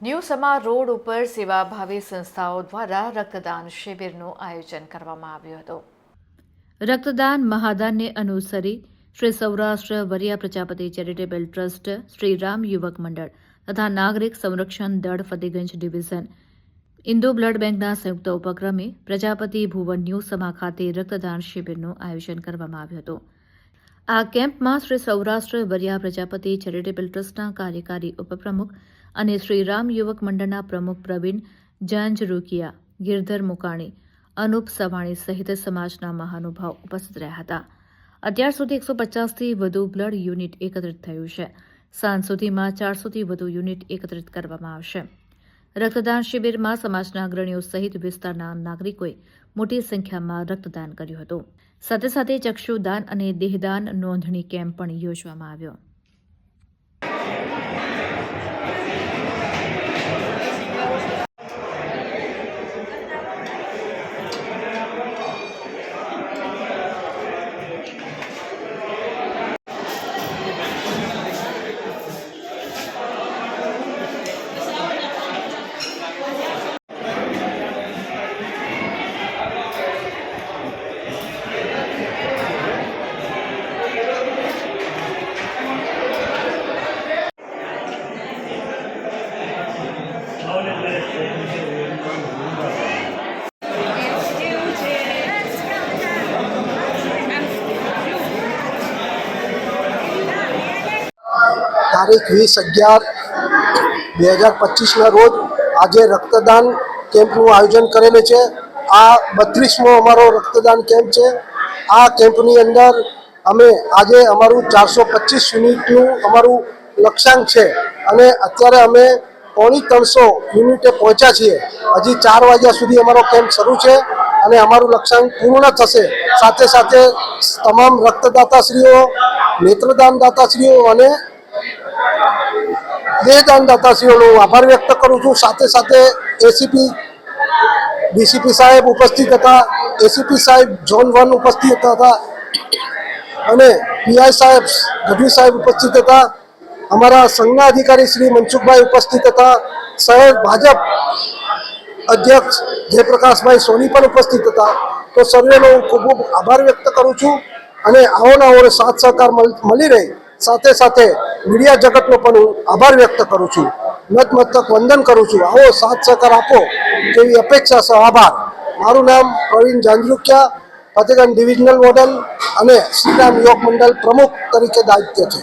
New સમા road ઉપર સેવાભાવી સંસ્થાઓ દ્વારા રક્તદાન શિબિરનું આયોજન કરવામાં આવ્યું હતું. રક્તદાન મહાદાનને અનુસરી શ્રી સૌરાષ્ટ્ર વરિયા પ્રજાપતિ ચેરિટેબલ ટ્રસ્ટ શ્રી રામ યુવક મંડળ તથા નાગરિક સંરક્ષણ દળ ફતેગંજ ડિવિઝન, ઇન્દો બ્લડ બેંકના સંયુક્ત ઉપક્રમે પ્રજાપતિ ભુવન ન્યૂ સમા ખાતે રક્તદાન શિબિરનું આયોજન કરવામાં આવ્યું હતું. આ કેમ્પમાં શ્રી સૌરાષ્ટ્ર વરિયા પ્રજાપતિ ચેરિટેબલ ટ્રસ્ટના કાર્યકારી ઉપપ્રમુખ અને શ્રી રામ યુવક મંડળના પ્રમુખ પ્રવીણ જાંજરૂકિયા, ગિરધર મુકાણી, અનુપ સવાણી સહિત સમાજના મહાનુભાવ ઉપસ્થિત રહ્યા હતા. અત્યાર સુધી એકસો પચાસથી વધુ બ્લડ યુનિટ એકત્રિત થયું છે. સાંજ સુધીમાં ચારસોથી વધુ યુનિટ એકત્રિત કરવામાં આવશે. રક્તદાન શિબિરમાં સમાજના અગ્રણીઓ સહિત વિસ્તારના નાગરિકોએ મોટી સંખ્યામાં રક્તદાન કર્યું હતું. સાથે સાથે ચક્ષુદાન અને દેહદાન નોંધણી કેમ્પ પણ યોજવામાં આવ્યો. તારીખ વીસ અગિયાર બે હજાર પચીસના રોજ આજે રક્તદાન કેમ્પનું આયોજન કરેલું છે. આ બત્રીસમો અમારો રક્તદાન કેમ્પ છે. આ કેમ્પની અંદર અમે આજે અમારું ચારસો પચીસ યુનિટનું અમારું લક્ષ્યાંક છે અને અત્યારે અમે પોણી ત્રણસો યુનિટે પહોંચ્યા છીએ. હજી ચાર વાગ્યા સુધી અમારો કેમ્પ શરૂ છે અને અમારું લક્ષ્યાંક પૂર્ણ થશે. સાથે સાથે તમામ રક્તદાતાશ્રીઓ નેત્રદાન દાતાશ્રીઓ અને દેહદાન દાનદાતાશ્રીઓનો આભાર વ્યક્ત કરું છું. સાથે સાથે એસીપી ડીસીપી સાહેબ ઉપસ્થિત હતા. એસીપી સાહેબ ઝોન વન ઉપસ્થિત હતા. અને પીઆઈ સાહેબ ગઢવી સાહેબ ઉપસ્થિત હતા. અમારા સંઘના અધિકારી શ્રી મનસુખભાઈ ઉપસ્થિત હતા. શહેર ભાજપ અધ્યક્ષ જયપ્રકાશભાઈ સોની પણ ઉપસ્થિત હતા. તો સર્વેનો હું ખૂબ ખૂબ આભાર વ્યક્ત કરું છું. અને આવો ને આવો સાથ સહકાર મળી રહે. સાથે સાથે મીડિયા જગતનો પણ હું આભાર વ્યક્ત કરું છું. મત મથક વંદન કરું છું. આવો સાથ સહકાર આપો તેવી અપેક્ષા સહ આભાર. મારું નામ પ્રવીણ જાંજરૂકિયા ફતેગંજ ડિવિઝનલ મોડલ અને શ્રીરામ યોગ મંડળ પ્રમુખ તરીકે દાયિત્વ છે.